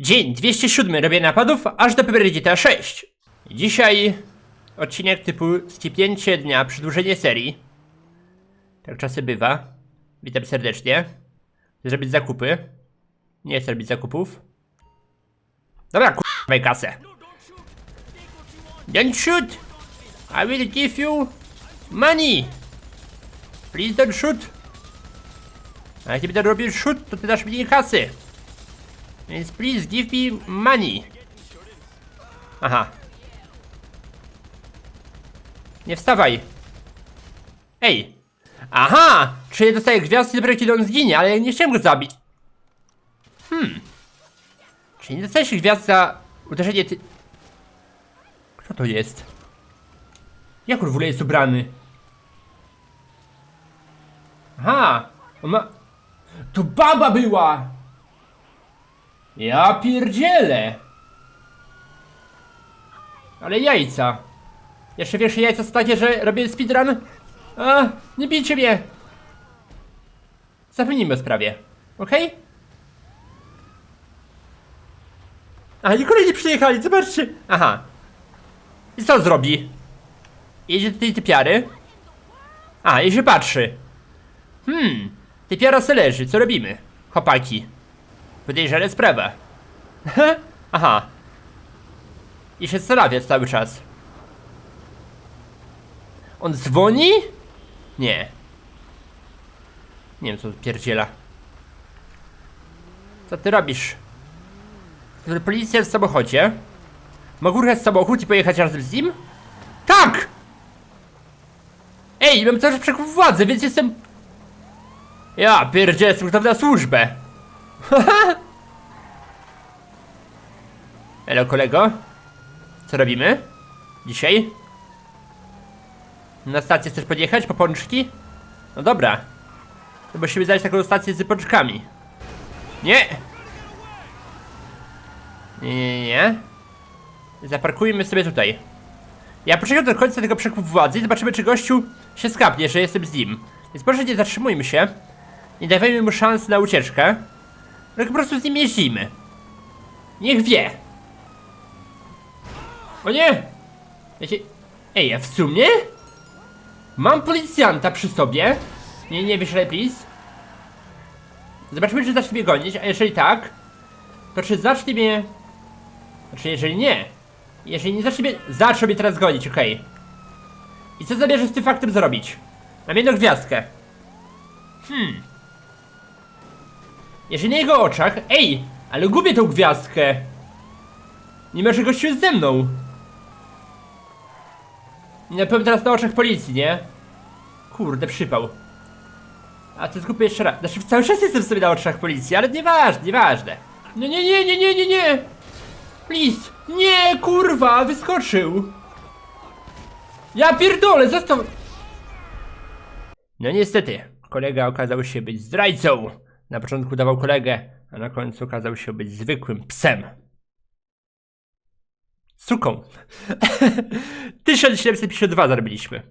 Dzień 207 robię napadów aż do Prioryteta 6. Dzisiaj odcinek typu skipnięcie dnia, przedłużenie serii. Tak czasem bywa. Witam serdecznie. Zrobić zakupy. Nie chcę robić zakupów. Dobra, kurwa kasę. Don't shoot! I will give you money! Please don't shoot! A jak nie będę robił shoot, to ty dasz mi kasy. Więc please give me money. Aha. Nie wstawaj. Ej. Aha! Czyli dostaję gwiazdkę dopiero kiedy on zginie, ale nie chciałem go zabić. Hmm. Czyli nie dostajesz gwiazd za uderzenie ty... Kto to jest? Jak on w ogóle jest ubrany? Aha! On ma... To baba była! Ja pierdzielę! Ale jajca. Jeszcze większe jajca są takie, że robię speedrun. A, nie bijcie mnie! Zapomnijmy o sprawie, okej? A, i kolejni przyjechali, zobaczcie! Aha. I co zrobi? Jedzie do tej typiary. A, i się patrzy. Hmm, typiara se leży, co robimy? Chłopaki. Podejrzana sprawa. Aha. I się zastanawia cały czas. On dzwoni? Nie. Nie wiem co pierdziela. Co ty robisz? Policja w samochodzie. Mogę ruchać samochód i pojechać razem z nim? Tak! Ej, mam czas przekup władzy, więc jestem... Ja pierdzielę, jestem gotowy na służbę. Elo kolego? Co robimy? Dzisiaj? Na stację chcesz podjechać po pączki? No dobra. To musimy znaleźć taką stację z pączkami. Nie! Nie, nie, nie. Zaparkujmy sobie tutaj. Ja poczekam do końca tego przekupu władzy i zobaczymy, czy gościu się skapnie, że jestem z nim. Więc proszę nie zatrzymujmy się. Nie dawajmy mu szans na ucieczkę. Tylko po prostu z nim jeździmy. Niech wie. O nie! Ja się... Ej, ja w sumie? Mam policjanta przy sobie. Nie, nie wyślej, please. Zobaczymy, czy zacznie mnie gonić, a jeżeli tak, to czy zacznie mnie... Znaczy, jeżeli nie, jeżeli nie zacznie mnie... Zacznie mnie teraz gonić, okej. I co zamierzasz z tym faktem zrobić? Mam jedną gwiazdkę. Hmm. Jeżeli na jego oczach... Ej! Ale gubię tą gwiazdkę! Nie że gościu jest ze mną! I na pewno teraz na oczach policji, nie? Kurde, przypał. A to zgubię jeszcze raz. Znaczy cały czas jestem sobie na oczach policji, ale nieważne, nieważne. No nie, nie, nie, nie, nie, nie! Please! Nie, kurwa, wyskoczył! Ja pierdolę, zostaw... No niestety, kolega okazał się być zdrajcą. Na początku dawał kolegę, a na końcu okazał się być zwykłym psem. Suką. 1752 zarobiliśmy.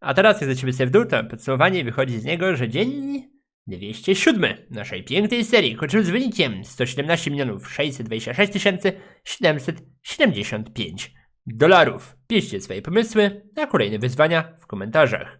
A teraz jak lecimy sobie w dół, to podsumowanie wychodzi z niego, że dzień 207 naszej pięknej serii kończymy z wynikiem 117 milionów 626 tysięcy 775 dolarów. Piszcie swoje pomysły na kolejne wyzwania w komentarzach.